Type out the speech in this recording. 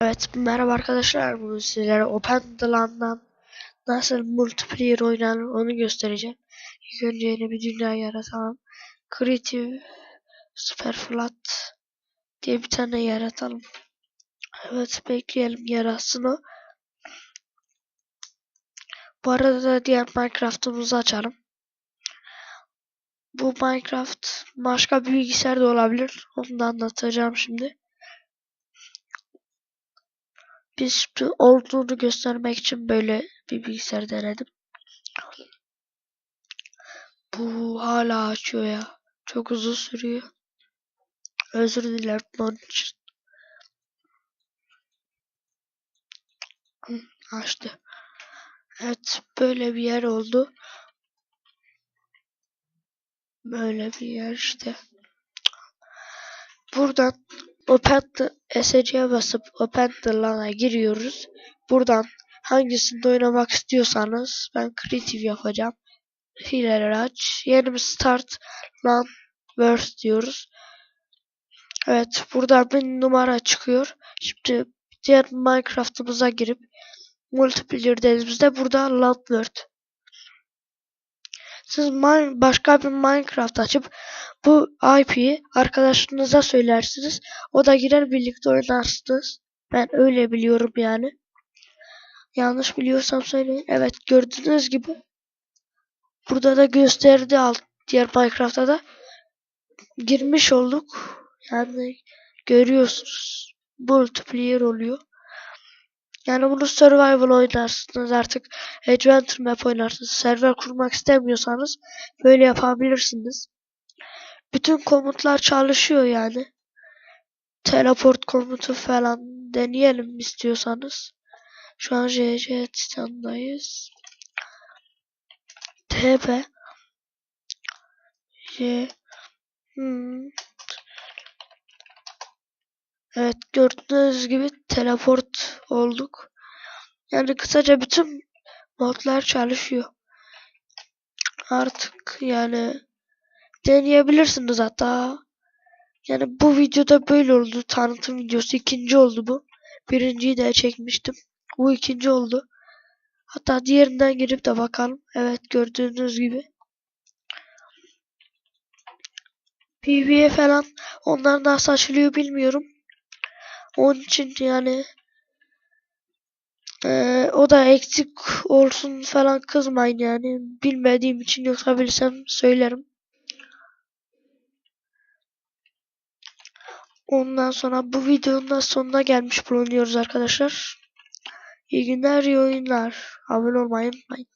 Evet merhaba arkadaşlar bugün sizlere Open nasıl multiplayer oynanır onu göstereceğim. İlk önce yeni bir dünya yaratalım. Creative Superflat diye bir tane yaratalım. Evet bekleyelim yaratsın. Bu arada da diğer Minecraft'ımızı açalım. Bu Minecraft başka bir bilgisayarda olabilir. Onu da anlatacağım şimdi. Biz olduğunu göstermek için böyle bir bilgisayar denedim. Bu hala açıyor ya. Çok uzun sürüyor. Özür dilerim onun için. Açtı. Evet böyle bir yer oldu. Böyle bir yer işte. Buradan Open the SC'ye basıp Open the LAN'a giriyoruz. Buradan hangisinde oynamak istiyorsanız ben Creative yapacağım. Hileleri aç. Yeni bir Start LAN Verse diyoruz. Evet buradan bir numara çıkıyor. Şimdi diğer Minecraft'ımıza girip multiplayer dediğimizde burada LAN World. Siz min- başka bir Minecraft açıp bu IP'yi arkadaşınıza söylersiniz. O da girer birlikte oynarsınız. Ben öyle biliyorum yani. Yanlış biliyorsam söyleyin. Evet gördüğünüz gibi burada da gösterdi alt diğer Minecraft'ta da girmiş olduk. Yani görüyorsunuz multiplayer oluyor. Yani bunu survival oynarsınız artık adventure map oynarsınız. Server kurmak istemiyorsanız böyle yapabilirsiniz. Bütün komutlar çalışıyor yani. Teleport komutu falan deneyelim istiyorsanız. Şu an JC Titan'dayız. TP J hmm. Evet gördüğünüz gibi teleport olduk. Yani kısaca bütün modlar çalışıyor. Artık yani deneyebilirsiniz hatta. Yani bu videoda böyle oldu. Tanıtım videosu ikinci oldu bu. Birinciyi de çekmiştim. Bu ikinci oldu. Hatta diğerinden girip de bakalım. Evet gördüğünüz gibi. PvE falan onlar nasıl açılıyor bilmiyorum. Onun için yani eee, o da eksik olsun falan kızmayın yani. Bilmediğim için yoksa bilsem söylerim. Ondan sonra bu videonun da sonuna gelmiş bulunuyoruz arkadaşlar. İyi günler, iyi oyunlar. Abone olmayı unutmayın.